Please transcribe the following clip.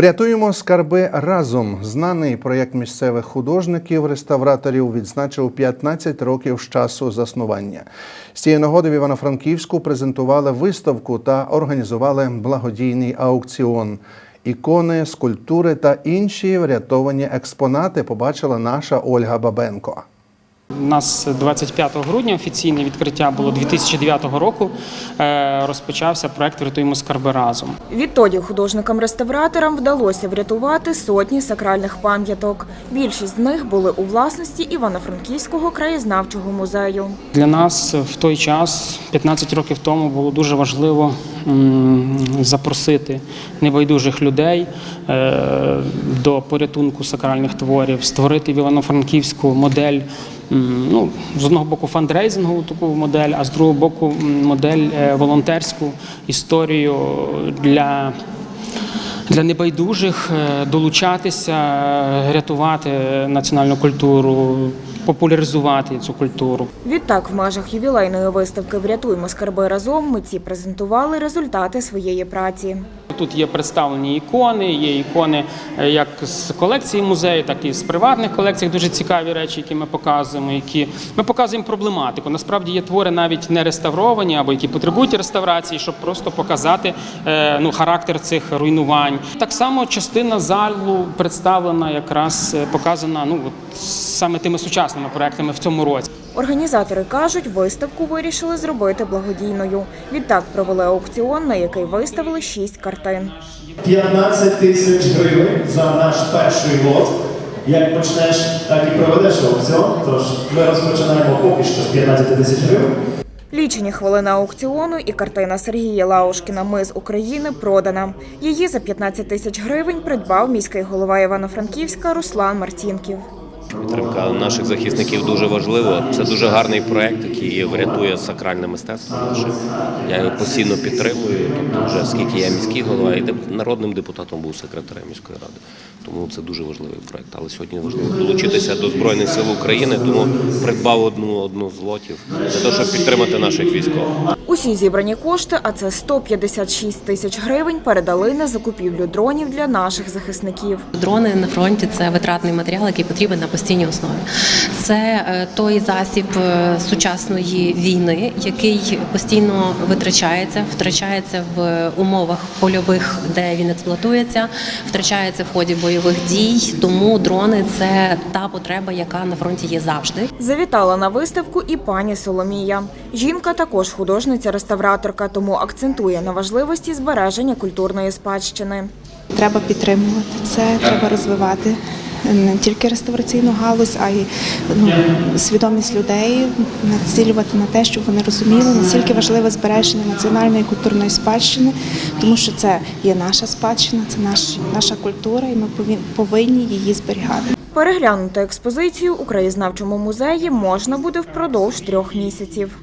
Врятуємо скарби разом. Знаний проєкт місцевих художників, реставраторів відзначив 15 років з часу заснування. З цієї нагоди в Івано-Франківську презентували виставку та організували благодійний аукціон. Ікони, скульптури та інші врятовані експонати побачила наша Ольга Бабенко. У нас 25 грудня офіційне відкриття було 2009 року. Е, Розпочався проект Врятуємо скарби разом. Відтоді художникам-реставраторам вдалося врятувати сотні сакральних пам'яток. Більшість з них були у власності Івано-Франківського краєзнавчого музею. Для нас в той час, 15 років тому, було дуже важливо запросити небайдужих людей е, до порятунку сакральних творів, створити в Івано-Франківську модель. Ну, з одного боку, фандрейзингову таку модель, а з другого боку, модель е, волонтерську історію для для небайдужих е, долучатися, е, рятувати національну культуру, популяризувати цю культуру. Відтак, в межах ювілейної виставки Врятуємо скарби разом митці презентували результати своєї праці. Тут є представлені ікони, є ікони е, як з колекції музею, так і з приватних колекцій. Дуже цікаві речі, які ми показуємо. Які ми показуємо проблематику. Насправді є твори навіть не реставровані або які потребують реставрації, щоб просто показати е, ну, характер цих руйнувань. Так само частина залу представлена, якраз е, показана ну от саме тими сучасними проектами в цьому році. Організатори кажуть, виставку вирішили зробити благодійною. Відтак провели аукціон, на який виставили шість картин. 15 тисяч гривень за наш перший лот. Як почнеш, так і проведеш аукціон. Тож ми розпочинаємо поки що з 15 тисяч гривень. Лічені хвилини аукціону і картина Сергія Лаушкіна Ми з України продана. Її за 15 тисяч гривень придбав міський голова Івано-Франківська Руслан Марцінків. Підтримка наших захисників дуже важлива. Це дуже гарний проект, який врятує сакральне мистецтво наше. Я його постійно підтримую. Тобто, вже скільки я міський голова і народним депутатом був секретарем міської ради. Тому це дуже важливий проект. Але сьогодні важливо долучитися до Збройних сил України, тому придбав одну одну з лотів для того, щоб підтримати наших військових. Усі зібрані кошти, а це 156 тисяч гривень, передали на закупівлю дронів для наших захисників. Дрони на фронті це витратний матеріал, який потрібен на постійній основі. Це е, той засіб е, сучасної війни, який постійно витрачається, втрачається в умовах польових, де він експлуатується, втрачається в ході бойових дій. Тому дрони це та потреба, яка на фронті є завжди. Завітала на виставку і пані Соломія. Жінка також художниця-реставраторка, тому акцентує на важливості збереження культурної спадщини. Треба підтримувати це, треба розвивати не тільки реставраційну галузь, а й ну, свідомість людей, націлювати на те, щоб вони розуміли, наскільки важливе збереження національної культурної спадщини, тому що це є наша спадщина, це наш, наша культура, і ми повин- повинні її зберігати. Переглянути експозицію у краєзнавчому музеї можна буде впродовж трьох місяців.